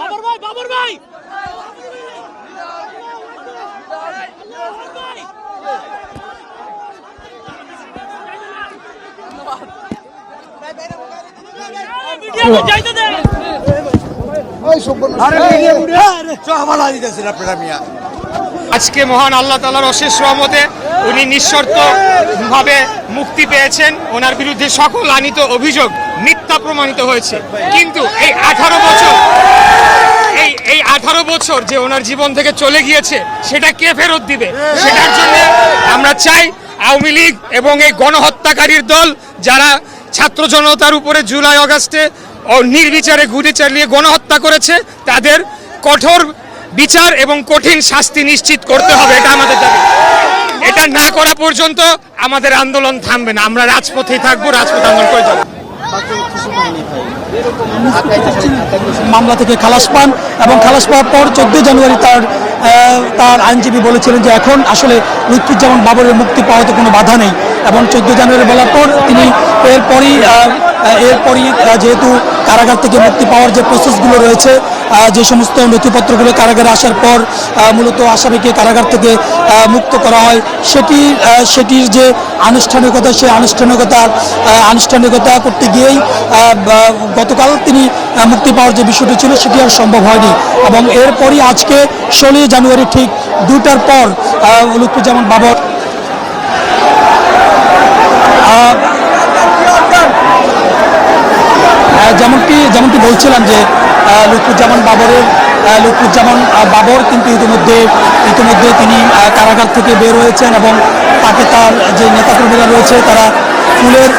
বাবর ভাই বাবর ভাই! আজকে মহান আল্লাহ তালার অশেষ রহমতে উনি নিঃশর্ত ভাবে মুক্তি পেয়েছেন। ওনার বিরুদ্ধে সকল আনিত অভিযোগ মিথ্যা প্রমাণিত হয়েছে। কিন্তু এই আঠারো বছর এই আঠারো বছর যে ওনার জীবন থেকে চলে গিয়েছে, সেটা কে ফেরত দিবে? সেটার জন্য আমরা চাই আওয়ামী লীগ এবং এই গণহত্যাকারীর দল যারা ছাত্র জনতার উপরে জুলাই, অগাস্টে নির্বিচারে গুলি চালিয়ে গণহত্যা করেছে, তাদের কঠোর বিচার এবং কঠিন শাস্তি নিশ্চিত করতে হবে, এটা আমাদের দাবি। এটা না করা পর্যন্ত আমাদের আন্দোলন থামবে না। আমরা রাজপথেই থাকব, রাজপথ আন্দোলন করে যাব। মামলা থেকে খালাস পান এবং খালাস পাওয়ার পর চোদ্দই জানুয়ারি তার তার আইনজীবী বলেছিলেন যে এখন আসলে লুৎফুজ্জামান বাবরের মুক্তি পাওয়াতে কোনো বাধা নেই এবং চোদ্দ জানুয়ারি বলার পর তিনি এরপরই এরপরই যেহেতু কারাগার থেকে মুক্তি পাওয়ার যে প্রসেসগুলো রয়েছে যে সমস্ত নথিপত্রগুলো কারাগারে আসার পর মূলত আসামিকে কারাগার থেকে মুক্ত করা হয়, সেটি সেটির যে আনুষ্ঠানিকতা, সেই আনুষ্ঠানিকতার আনুষ্ঠানিকতা করতে গিয়েই গতকাল তিনি মুক্তি পাওয়ার যে বিষয়টি ছিল, সেটি আর সম্ভব হয়নি। এবং এরপরই আজকে ষোলোই জানুয়ারি ঠিক দুটার পর লুৎফুজ্জামান বাবর যেমনটি যেমনটি বলছিলাম যে আহ, লুৎফুজ্জামান বাবরের লুকুজ্জামান বাবর কিন্তু ইতিমধ্যে ইতিমধ্যে তিনি কারাগার থেকে বের হয়েছেন এবং তাকে তার যে নেতাকর্মীরা রয়েছে তারা ফুলের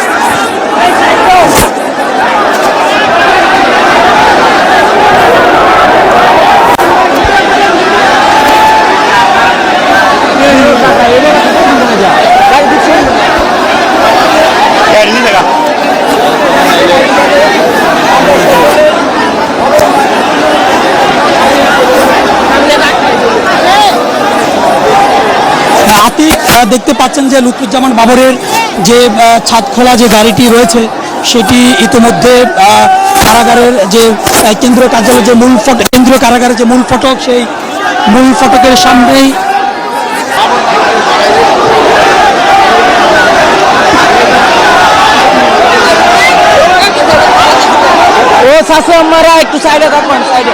আহ, দেখতে পাচ্ছেন যে লুৎফুজ্জামান বাবরের যে ছাদ খোলা যে গাড়িটি রয়েছে সেটি ইতিমধ্যে কারাগারের যে কেন্দ্রীয় কার্যালয়ের যে মূল ফটক কেন্দ্রীয় কারাগারের যে মূল ফটক সেই মূল ফটকের সামনেই ও শাশু আমারা একটু সাইডে থাকবেন সাইডে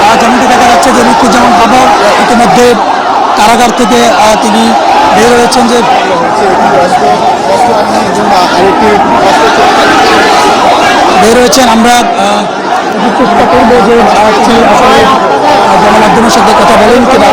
আহ, যেমনটি দেখা যাচ্ছে যে লুৎফুজ্জামান বাবর আহ, ইতিমধ্যে কারাগার থেকে তিনি বের হয়েছেন যে বের হয়েছেন। আমরা চেষ্টা করব যে আসলে সাথে কথা বলেন কিনা।